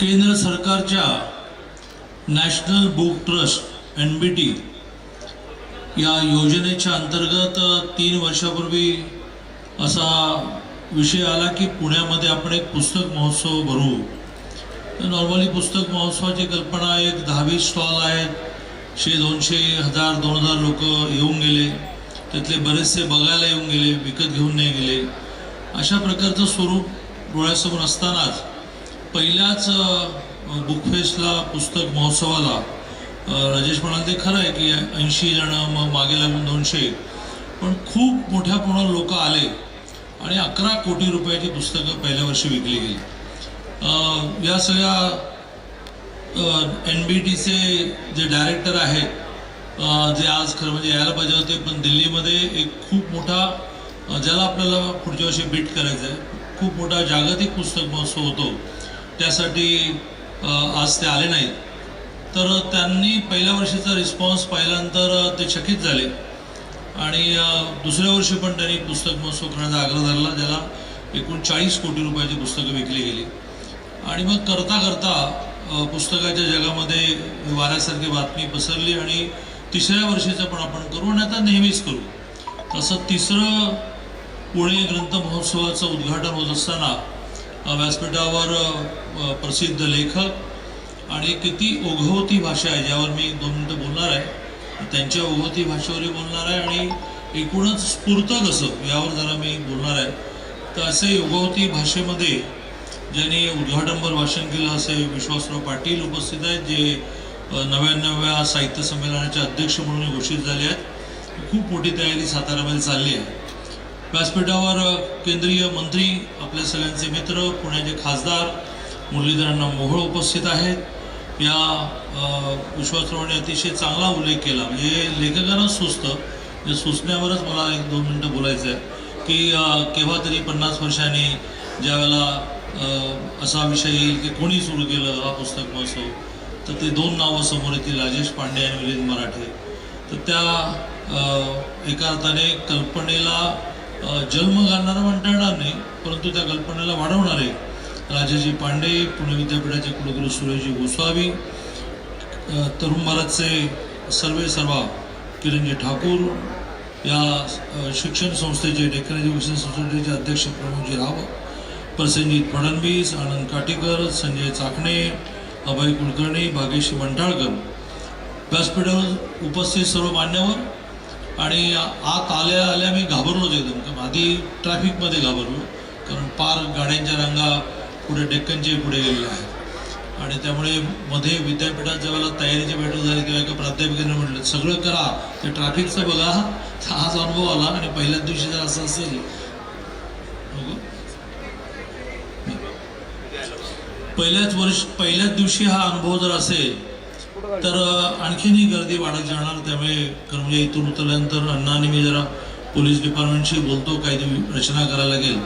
केंद्र सरकारच्या national book trust N B T या योजनेच्या अंतर्गत तीन वर्षापूर्वी असा विषय आला की पुण्यामध्ये आपण एक पुस्तक महोत्सव भरू. नॉर्मली पुस्तक महोत्सवाची कल्पना एक दहावी स्टॉल आहेत. शे दोनशे हजार दोन हजार लोक येऊन गेले. त्यातले बरेचसे बघायला येऊन गेले विकत घेऊन नाही गेले. अशा प्रकारचं स्वरूप डोळ्यासमोर असतानाच पहिल्याच बुकफेस्टला पुस्तक महोत्सवाला राजेश म्हणाल ते खरं आहे की ऐंशी जणं मग मागे लागून दोनशे. पण खूप मोठ्या प्रमाणात लोक आले आणि अकरा कोटी रुपयाची पुस्तकं पहिल्या वर्षी विकली गेली. या सगळ्या एन बी टीचे जे डायरेक्टर आहेत जे आज खरं म्हणजे यायला पाहिजे होते पण दिल्लीमध्ये एक खूप मोठा ज्याला आपल्याला पुढच्या वर्षी बीट करायचं आहे खूप मोठा जागतिक पुस्तक महोत्सव होतो. त्यासाठी आज ते आले नाहीत. तर त्यांनी पहिल्या वर्षीचा रिस्पॉन्स पाहिल्यानंतर ते चकित झाले. आणि दुसऱ्या वर्षी पण त्यांनी पुस्तक महोत्सव करण्याचा आग्रह धरला ज्याला एकूण चाळीस कोटी रुपयाची पुस्तकं विकली गेली. आणि मग करता करता पुस्तकाच्या जगामध्ये वाऱ्यासारखी बातमी पसरली आणि तिसऱ्या वर्षीचं पण आपण करू आणि आता नेहमीच करू. तसं तिसरं पुणे ग्रंथ महोत्सवाचं उद्घाटन होत असताना व्यासपीठावर प्रसिद्ध लेखक आणि किती ओघवती भाषा आहे ज्यावर मी दोन मिनटं बोलणार आहे. त्यांच्या ओघवती भाषेवरही बोलणार आहे आणि एकूणच स्फूर्त कसं यावर जरा मी बोलणार आहे. तर असे ओघवती भाषेमध्ये ज्यांनी उद्घाटनपर भाषण केलं असे विश्वासराव पाटील उपस्थित आहेत जे नव्याण्णव्या साहित्य संमेलनाचे अध्यक्ष म्हणून घोषित झाले आहेत. खूप मोठी तयारी साताऱ्यामध्ये चालली आहे. व्यासपीठावर केंद्रीय मंत्री आपल्या सगळ्यांचे मित्र पुण्याचे खासदार मुरलीधरांना मोहोळ उपस्थित आहेत. या विश्वासरावाने अतिशय चांगला उल्लेख केला. म्हणजे लेखकांना सुचतं. म्हणजे सुचण्यावरच मला एक दोन मिनटं बोलायचं आहे की केव्हा तरी पन्नास वर्षांनी ज्यावेळेला असा विषय येईल की कोणी सुरू केलं हा पुस्तक महोत्सव तर ते दोन नावं समोर येतील राजेश पांडे आणि मिलिंद मराठे. तर त्या एका अर्थाने कल्पनेला जन्म घालणारं म्हणता येणार नाही परंतु त्या कल्पनेला वाढवणारे राजाजी पांडे पुणे विद्यापीठाचे कुलगुरू सुरेशजी गोस्वामी तरुण भारतचे सर्वे सर्वा किरणजी ठाकूर या शिक्षण संस्थेचे डेक्कन एज्युकेशन सोसायटीचे अध्यक्ष प्रमोदजी राव प्रसेनजीत फडणवीस आनंद काटीकर संजय चाकणे अभय कुलकर्णी भाग्यश्री मंटाळकर व्यासपीठावर उपस्थित सर्व मान्यवर आणि आत आल्या आल्या मी घाबरलोच एकदम म्हणजे आधी ट्रॅफिकमध्ये घाबरलो. कारण पार गाड्यांच्या रांगा पुढे डेक्कनचे पुढे गेलेल्या आहेत आणि त्यामुळे मध्ये विद्यापीठात जेव्हा तयारीची बैठक झाली तेव्हा एका प्राध्यापिकेने म्हटलं सगळं करा. ते ट्रॅफिकचं बघा. हाच अनुभव आला आणि पहिल्याच दिवशी जर असं असेल पहिल्याच वर्ष पहिल्याच दिवशी हा अनुभव जर असेल तर आणखीनही गर्दी वाढत जाणार त्यामुळे खरं म्हणजे इथून उतरल्यानंतर अण्णा आणि मी जरा पोलीस डिपार्टमेंटशी बोलतो काही रचना करायला लागेल.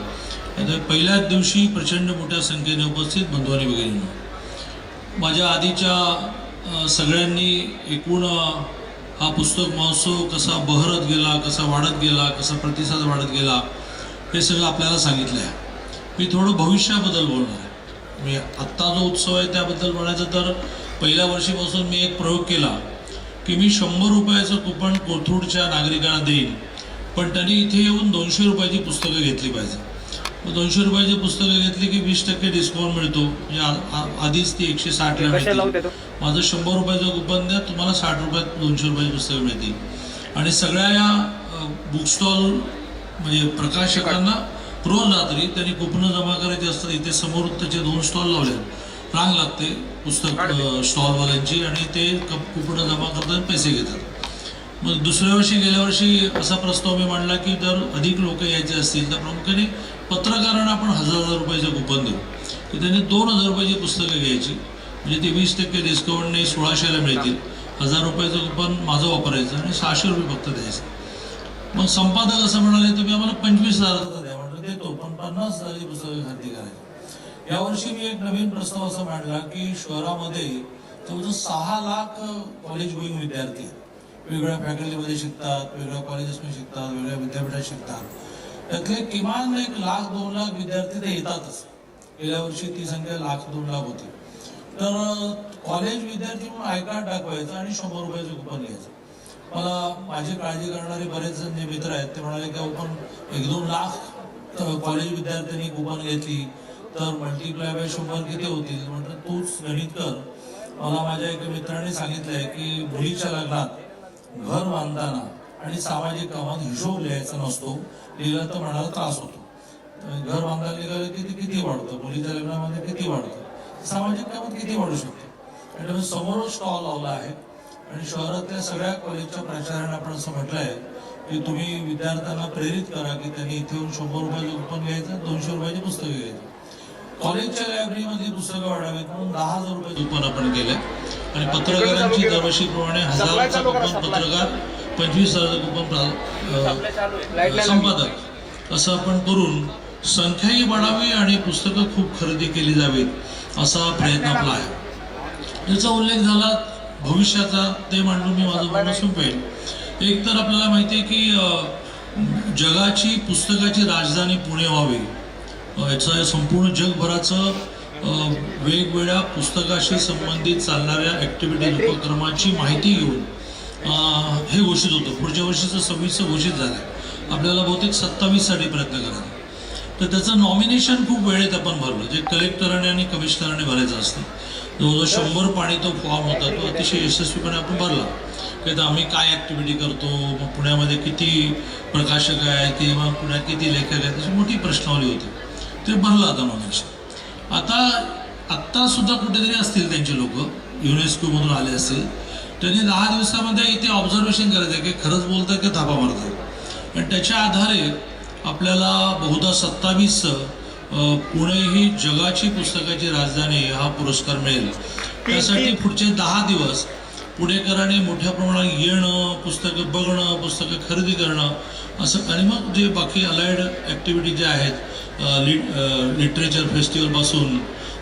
त्यामुळे पहिल्याच दिवशी प्रचंड मोठ्या संख्येने उपस्थित बंधुवानी वगैरे माझ्या आधीच्या सगळ्यांनी एकूण हा पुस्तक महोत्सव कसा बहरत गेला कसा वाढत गेला कसा प्रतिसाद वाढत गेला हे सगळं आपल्याला सांगितलं आहे मी थोडं भविष्याबद्दल बोलणार आहे. मी आत्ता जो उत्सव आहे त्याबद्दल बोलायचं तर पहिल्या वर्षीपासून मी एक प्रयोग केला की मी शंभर रुपयाचं कुपन कोथरूडच्या नागरिकांना देईन पण त्यांनी इथे येऊन दोनशे रुपयाची पुस्तकं घेतली पाहिजे. मग दोनशे रुपयाची पुस्तकं घेतली की वीस टक्के डिस्काउंट मिळतो. म्हणजे आधीच ती एकशे साठला मिळते माझं शंभर रुपयाचं कुपन द्या तुम्हाला साठ रुपयात दोनशे रुपयाची पुस्तकं मिळतील. आणि सगळ्या या बुक स्टॉल म्हणजे प्रकाशकांना रोज रात्री त्यांनी कुपनं जमा करायची असतात. इथे समोर त्याचे दोन स्टॉल लावले आहेत. रांग लागते. पुस्तक स्टॉलवाल्यांची आणि ते कप कुपनं जमा करतात पैसे घेतात. मग दुसऱ्या वर्षी गेल्या वर्षी असा प्रस्ताव मी मांडला की जर अधिक लोक यायचे असतील तर प्रामुख्याने पत्रकारांना आपण हजार हजार रुपयाचं कुपन देऊ. की त्यांनी दोन हजार रुपयाची पुस्तकं घ्यायची. म्हणजे ती वीस टक्के डिस्काउंटने सोळाशेला मिळतील. हजार रुपयाचं कुपन माझं वापरायचं आणि सहाशे रुपये फक्त द्यायचं. मग संपादक असं म्हणाले तुम्ही आम्हाला पंचवीस म्हटलं देतो. पण पन्नास हजाराची पुस्तकं खरेदी करायची. यावर्षी मी एक नवीन प्रस्ताव असा मांडला की शहरामध्ये जवळजवळ सहा लाख कॉलेज गोईंग विद्यार्थी वेगळ्या फॅकल्टीमध्ये शिकतात वेगळ्या कॉलेजेसमध्ये शिकतात वेगळ्या विद्यापीठात शिकतात. त्यातले किमान एक लाख दोन लाख विद्यार्थी ते येतातच. गेल्या वर्षी ती संख्या लाख दोन लाख होती. तर कॉलेज विद्यार्थी म्हणून आय कार्ड दाखवायचं आणि शंभर रुपयाचं कुपन घ्यायचं मला माझी काळजी करणारे बरेच जण जे मित्र आहेत ते म्हणाले की आपण एक दोन लाख कॉलेज विद्यार्थ्यांनी कुपन घेतली. तर मल्टिप्लाय बाय शंभर किती होतील? म्हटलं तूच गणित कर. मला माझ्या एका मित्राने सांगितलंय की मुलीच्या लग्नात घर बांधताना आणि सामाजिक कामात हिशोब लिहायचा नसतो. लिहिला तर म्हणाला त्रास होतो. घर बांधायला गेलं की ते किती वाढतं? मुलीच्या लग्नामध्ये किती वाढतं? सामाजिक कामात किती वाढू शकतं? आणि समोर समोरच स्टॉल लावला आहे. आणि शहरातल्या सगळ्या कॉलेजच्या प्राचार्यांना आपण असं म्हटलंय की तुम्ही विद्यार्थ्यांना प्रेरित करा की त्यांनी इथे येऊन शंभर रुपयाचं कुपन घ्यायचं दोनशे रुपयाची पुस्तकं घ्यायची. कॉलेजच्या लायब्ररीमधली पुस्तकं वाढावीत म्हणून दहा हजार रुपये कुपन आपण केलंय. आणि पत्रकारांची दरवर्षीप्रमाणे हजाराचं कुपन पत्रकार पंचवीस हजाराचं कुपन संपादक. असं आपण करून संख्याही वाढावी आणि पुस्तकं खूप खरेदी केली जावीत असा प्रयत्न आपला आहे. ज्याचा उल्लेख झाला भविष्याचा ते मांडून मी माझं बोलणं संपेल एक तर आपल्याला माहिती आहे की जगाची पुस्तकाची राजधानी पुणे व्हावी. याचं संपूर्ण जगभराचं वेगवेगळ्या पुस्तकाशी संबंधित चालणाऱ्या ॲक्टिव्हिटीज उपक्रमाची माहिती घेऊन हे घोषित होतं. पुढच्या वर्षीचं सव्वीसचं घोषित झालं आपल्याला बहुतेक सत्तावीससाठी प्रयत्न करायचा. तर त्याचं नॉमिनेशन खूप वेळेत आपण भरलं. जे कलेक्टराने आणि कमिशनराने भरायचं असतं. जवळजवळ शंभर पाणी तो फॉर्म होता. तो अतिशय यशस्वीपणे आपण भरला. की आम्ही काय ॲक्टिव्हिटी करतो मग पुण्यामध्ये किती प्रकाशक आहेत किंवा पुण्यात किती लेखक आहेत त्याची मोठी प्रश्नावली होती. ते भरलं आता नॉमिनेशन आता आत्ता सुद्धा कुठेतरी असतील त्यांचे लोक. युनेस्कोमधून आले असतील त्यांनी दहा दिवसामध्ये इथे ऑब्झर्वेशन करायचं आहे की खरंच बोलतात की थापा मारतात आणि त्याच्या आधारे आपल्याला बहुधा सत्तावीस पुणे ही जगाची पुस्तकाची राजधानी हा पुरस्कार मिळेल. त्यासाठी पुढचे दहा दिवस पुणेकरांनी मोठ्या प्रमाणात येणं पुस्तकं बघणं पुस्तकं खरेदी करणं असं आणि मग जे बाकी अलाइड ॲक्टिव्हिटी ज्या आहेत अ, लिटरेचर फेस्टिवलपासून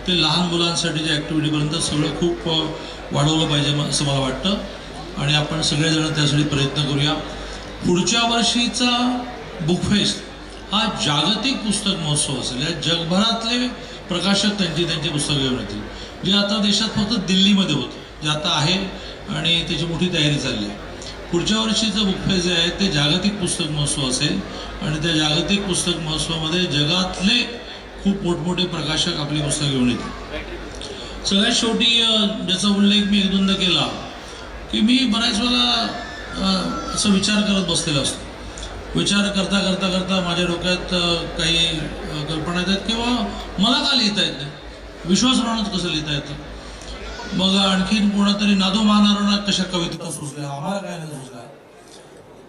ते लहान मुलांसाठीच्या ॲक्टिव्हिटीपर्यंत सगळं खूप वाढवलं पाहिजे असं मला वाटतं. आणि आपण सगळेजण त्यासाठी प्रयत्न करूया. पुढच्या वर्षीचा बुक फेस्ट हा जागतिक पुस्तक महोत्सव असेल. या जगभरातले प्रकाशक त्यांची त्यांची पुस्तकं घेऊन येतील. जे आता देशात फक्त दिल्लीमध्ये होतं. जे आता आहे आणि त्याची मोठी तयारी चालली आहे. पुढच्या वर्षीचं मुख्य जे आहे ते जागतिक पुस्तक महोत्सव असेल आणि त्या जागतिक पुस्तक महोत्सवामध्ये जगातले खूप मोठमोठे प्रकाशक आपली पुस्तकं घेऊन येतील. सगळ्यात शेवटी ज्याचा उल्लेख मी एक दोनदा केला की मी बऱ्याच वेळा असं विचार करत बसलेला असतो. विचार करता करता करता माझ्या डोक्यात काही कल्पना येतात किंवा मला का लिहिता येत नाही. विश्वास राहण्यात कसं लिहिता येतं? मग आणखीन कोणातरी नादो मारणारा कशा कविता सुचल्या? आम्हाला काय नाही सुचल्या.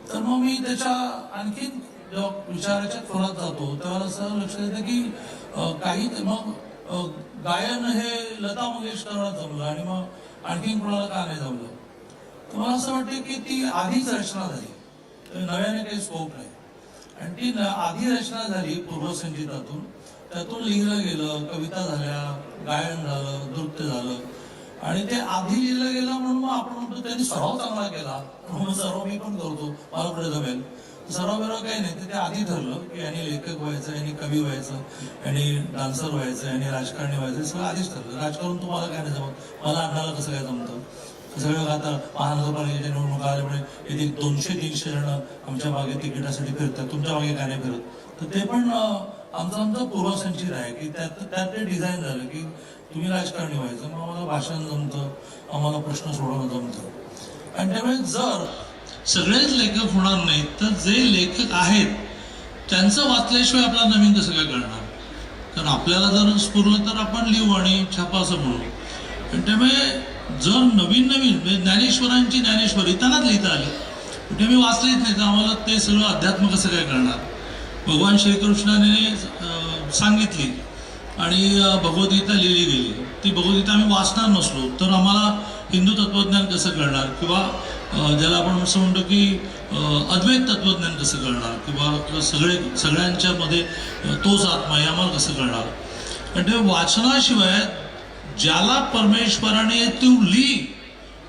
तर मग मी त्याच्या आणखीन जेव्हा विचाराच्या खोलात जातो तेव्हा असं लक्षात येतं की काही ते मग गायन हे लता मंगेशकरला जमलं आणि मग आणखीन कोणाला का नाही जमलं? तर मला असं वाटतं की ती आधीच रचना झाली. नव्याने काही स्कोप नाही. आणि ती आधी रचना झाली पूर्वसंगीतातून त्यातून लिहिलं गेलं कविता झाल्या गायन झालं नृत्य झालं. आणि ते आधी लिहिलं गेलं म्हणून मग आपण म्हणतो त्यांनी सराव चांगला केला. म्हणून सराव मी पण करतो. मला पुढे जमेल? सराव बिराव काही नाही. ते- आधी ठरलं की यांनी लेखक व्हायचं यांनी कवी व्हायचं यांनी डान्सर व्हायचं यांनी राजकारणी व्हायचं हे सगळं आधीच ठरलं. राजकारण तुम्हाला काय नाही जमत? मला अण्णाला कसं काय जमतं? सगळं आता महानगरपालिकेच्या निवडणुका आल्यामुळे येथील दोनशे तीनशे जण आमच्या मागे तिकिटासाठी फिरतात. तुमच्या मागे काय नाही फिरत? तर ते पण आमचं आमचं पूर्वसंचित आहे की त्यात त्यात ते डिझाईन झालं की तुम्ही राजकारणी व्हायचं मग आम्हाला भाषण जमतं आम्हाला प्रश्न सोडवणं जमतं. आणि त्यामुळे जर सगळेच लेखक होणार नाहीत तर जे लेखक आहेत त्यांचं वाचल्याशिवाय आपल्याला नवीन कसं काय कळणार? कारण आपल्याला जर स्फुरलं तर आपण लिहू आणि छापा असं म्हणू. आणि त्यामुळे जर नवीन नवीन म्हणजे ज्ञानेश्वरांची ज्ञानेश्वरी त्यांनाच लिहिता आली. पण ते मी वाचलेच नाही तर आम्हाला ते सगळं अध्यात्म कसं काय करणार भगवान श्रीकृष्णाने सांगितली आणि भगवद्गीता लिहिली गेली. ती भगवद्गीता आम्ही वाचणार नसलो तर आम्हाला हिंदू तत्त्वज्ञान कसं कळणार? किंवा ज्याला आपण असं म्हणतो की अद्वैत तत्त्वज्ञान कसं कळणार? किंवा सगळे सगळ्यांच्यामध्ये तोच आत्मा हे आम्हाला कसं कळणार? आणि ते वाचनाशिवाय ज्याला परमेश्वराने तू लिही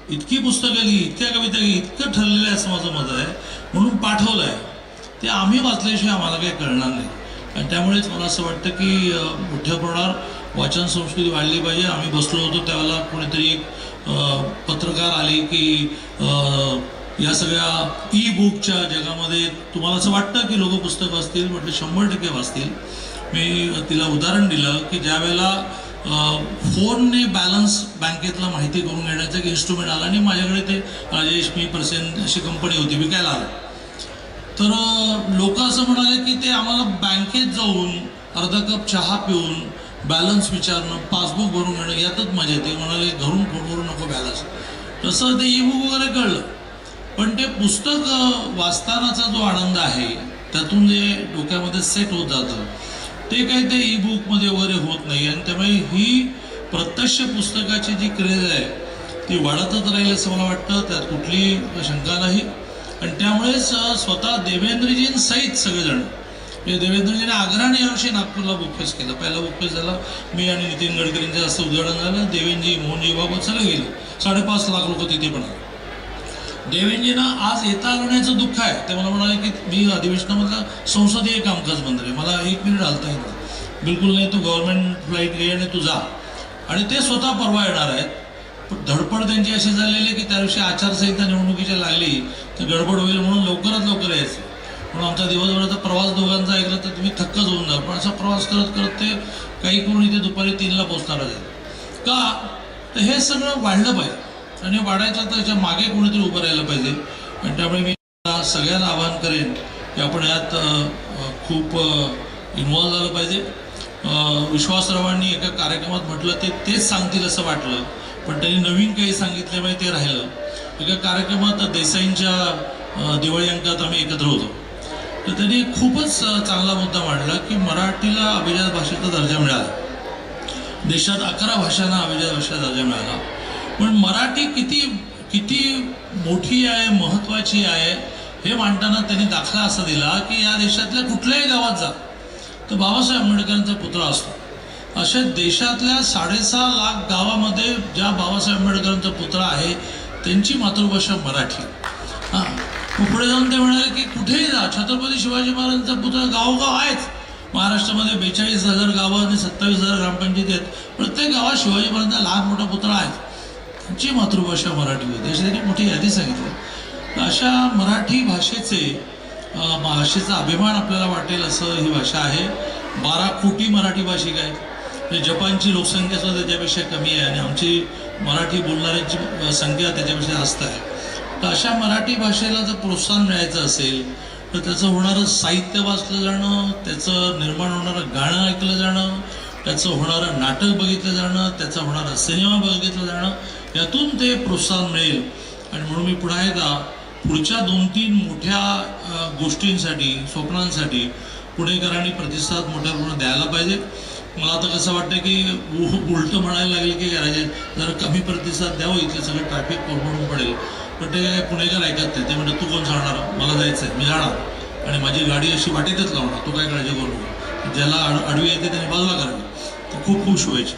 इतकी पुस्तकं लिही इतक्या कविता लिही इतकं ठरलेलं आहे असं माझं मत आहे म्हणून पाठवलं आहे ते आम्ही वाचल्याशिवाय आम्हाला काही कळणार नाही. आणि त्यामुळेच मला असं वाटतं की मोठ्या प्रमाणावर वाचन संस्कृती वाढली पाहिजे. आम्ही बसलो होतो त्यावेळेला कोणीतरी एक पत्रकार आले की या सगळ्या ई बुकच्या जगामध्ये तुम्हाला असं वाटतं की लोक पुस्तक वाचतील? म्हटलं शंभर टक्के वाचतील. मी तिला उदाहरण दिलं की ज्या वेळेला फोनने बॅलन्स बँकेतला माहिती करून घेण्याचं एक इन्स्ट्रुमेंट आला आणि माझ्याकडे ते राजेश मी पर्सेंट अशी कंपनी होती विकायला आलं. तर लोक असं म्हणाले की ते आम्हाला बँकेत जाऊन अर्धा कप चहा पिऊन बॅलन्स विचारणं पासबुक भरून घेणं यातच मजा येते. म्हणाले घरून फोन नको बॅलन्स. तसं ते ईबुक वगैरे कळलं. पण ते पुस्तक वाचतानाचा जो आनंद आहे त्यातून जे डोक्यामध्ये सेट होत जातं ते काही ते ईबुकमध्ये वगैरे होत नाही. आणि त्यामुळे ही प्रत्यक्ष पुस्तकाची जी क्रेज आहे ती वाढतच राहील असं मला वाटतं. त्यात कुठली शंका नाही. आणि त्यामुळेच स्वतः स्वतः देवेंद्रजींसहित सगळेजण म्हणजे देवेंद्रजीने आग्रहाने यावर्षी नागपूरला बुक केलं. पहिला बुक झाला मी आणि नितीन गडकरींचं असं उद्घाटन झालं देवेंजी मोहनजी बाबा सगळे गेले. साडेपाच लाख लोक तिथे पण आले. देवेंजींना आज येता येण्याचं दुःख आहे. ते मला म्हणाले की मी अधिवेशनामधला संसदीय कामकाज बंद आहे. मला एक मिनिट आलता येईल बिलकुल नाही तू गव्हर्नमेंट फ्लाईट घे आणि तू जा. आणि ते स्वतः परवा येणार आहेत. धडपड त्यांची अशी झालेली आहे की त्या दिवशी आचारसंहिता निवडणुकीच्या लागली तर गडबड होईल म्हणून लवकरात लवकर यायचं. म्हणून आमचा दिवसभराचा प्रवास दोघांचा ऐकला तर तुम्ही थक्कच होऊन जाल पण असा प्रवास करत करत ते काही करून इथे दुपारी तीनला पोचणार आहेत. का? तर हे सगळं वाढलं पाहिजे. आणि वाढायचं तर याच्या मागे कोणीतरी उभं राहिलं पाहिजे. आणि त्यामुळे मी सगळ्यांना आवाहन करेन की आपण यात खूप इन्व्हॉल्व झालं पाहिजे. विश्वासरावांनी एका कार्यक्रमात म्हटलं ते तेच सांगतील असं वाटलं. पण त्यांनी नवीन काही सांगितल्यामुळे ते राहिलं. एका कार्यक्रमात देसाईंच्या दिवाळी अंकात आम्ही एकत्र होतो. तर त्यांनी खूपच चांगला मुद्दा मांडला की मराठीला अभिजात भाषेचा दर्जा मिळाला. देशात अकरा भाषांना अभिजात भाषेचा दर्जा मिळाला. पण मराठी किती किती मोठी आहे महत्त्वाची आहे हे मांडताना त्यांनी दाखला असा दिला की या देशातल्या कुठल्याही गावात जा. तर बाबासाहेब आंबेडकरांचा पुतळा असतो. अशा देशातल्या साडेसहा लाख गावामध्ये ज्या बाबासाहेब आंबेडकरांचा पुतळा आहे त्यांची मातृभाषा मराठी. हां. मग पुढे जाऊन ते म्हणाले की कुठेही जा छत्रपती शिवाजी महाराजांचा पुतळा गावोगाव आहेच. महाराष्ट्रामध्ये बेचाळीस हजार गावं आणि सत्तावीस हजार ग्रामपंचायती आहेत. प्रत्येक गावात शिवाजी महाराजांचा लहान मोठा पुतळा आहे. त्यांची मातृभाषा मराठी होती. अशी त्यांनी मोठी यादी सांगितली. अशा मराठी भाषेचे भाषेचा अभिमान आपल्याला वाटेल असं ही भाषा आहे. बारा कोटी मराठी भाषिक आहेत. जपानची लोकसंख्या सुद्धा त्याच्यापेक्षा कमी आहे आणि आमची मराठी बोलणाऱ्यांची संख्या त्याच्यापेक्षा जास्त आहे. तर अशा मराठी भाषेला जर प्रोत्साहन मिळायचं असेल तर त्याचं होणारं साहित्य वाचलं जाणं त्याचं निर्माण होणारं गाणं ऐकलं जाणं त्याचं होणारं नाटक बघितलं जाणं त्याचा होणारा सिनेमा बघितलं जाणं यातून ते प्रोत्साहन मिळेल. आणि म्हणून मी पुन्हा एकदा पुढच्या दोन तीन मोठ्या गोष्टींसाठी स्वप्नांसाठी पुणेकरांनी प्रतिसाद मोठ्या प्रमाणात द्यायला पाहिजे. मला आता कसं वाटतं की उलटं म्हणायला लागेल की राजे जरा कमी प्रतिसाद द्यावं हो इथलं सगळं ट्रॅफिक कोरडून पडेल. पण ते पुणेकर ऐकत नाही. ते म्हणतात तू कोण जाणार मला जायचं आहे मी जाणार. आणि माझी गाडी अशी वाटेतच लावणार. तू काय काळजी करू ज्याला आड आडवी येते त्याने बाजूला करावी तर खूप खुश व्हायची